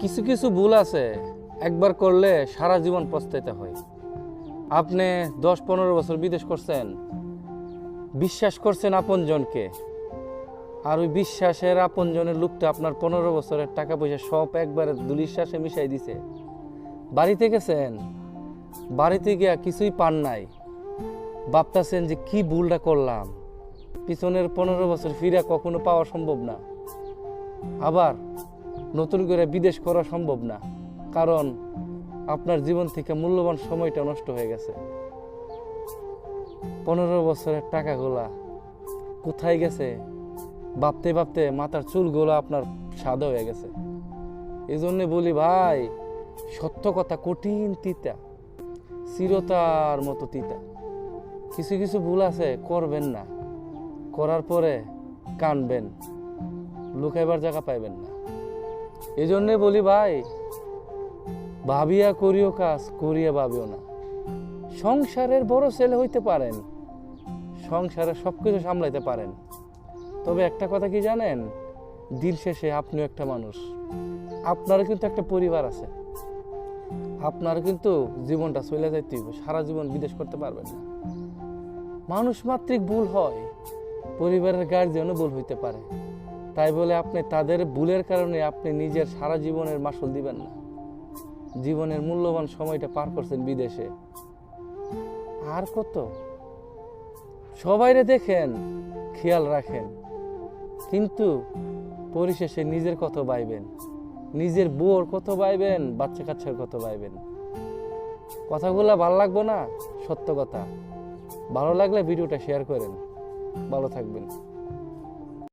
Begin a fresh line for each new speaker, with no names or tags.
কিছু কিছু ভুল আছে, একবার করলে সারা জীবন পস্তাইতে হয়। আপনি দশ পনেরো বছর বিদেশ করছেন, বিশ্বাস করছেন আপনজনকে, আর ওই বিশ্বাসের আপনজনের লোকটা আপনার পনেরো বছরের টাকা পয়সা সব একবারে দুলিশ্বাসে মিশাই দিছে। বাড়িতে গেছেন, বাড়িতে গিয়া কিছুই পান নাই, ভাবতেছেন যে কি ভুলটা করলাম, পিছনের পনেরো বছর ফিরে কখনো পাওয়া সম্ভব না। আবার নতুন করে বিদেশ করা সম্ভব না। কারণ আপনার জীবন থেকে মূল্যবান সময়টা নষ্ট হয়ে গেছে। পনেরো বছরের টাকাগুলা কোথায় গেছে? ভাবতে ভাবতে মাথার চুলগুলো আপনার সাদা হয়ে গেছে। এই জন্য বলি ভাই, সত্য কথা কঠিন তিতা চিরতার মতো তিতা। কিছু কিছু ভুল আছে, করবেন না। করার পরে কানবেন। লুকাইবার জায়গা পাইবেন না। এই জন্যে বলি ভাই, ভাবিয়া করিও কাজ, করিয়া ভাবিও না। সংসারের বড় ছেলে হইতে পারেন, সংসারে সব কিছু সামলাইতে পারেন। তবে একটা কথা কি জানেন? দিন শেষে আপনিও একটা মানুষ। আপনারও কিন্তু একটা পরিবার আছে। আপনার কিন্তু জীবনটা চলে যাইতে সারা জীবন বিদেশ করতে পারবেন না। মানুষ মাত্রিক ভুল হয়, পরিবারের গার্জিয়ানও ভুল হইতে পারে। তাই বলে আপনি তাদের ভুলের কারণে আপনি নিজের সারা জীবনের মাসুল দিবেন না। জীবনের মূল্যবান সময়টা পার করছেন বিদেশে। আর কত? সবাইরে দেখেন, খেয়াল রাখেন। কিন্তু পরিশেষে নিজের কত বাইবেন নিজের বোর কত বাইবেন বাচ্চা কাচ্চার কত বাইবেন কথাগুলো ভালো লাগবো না? সত্য কথা। ভালো লাগলে ভিডিওটা শেয়ার করেন। ভালো থাকবেন।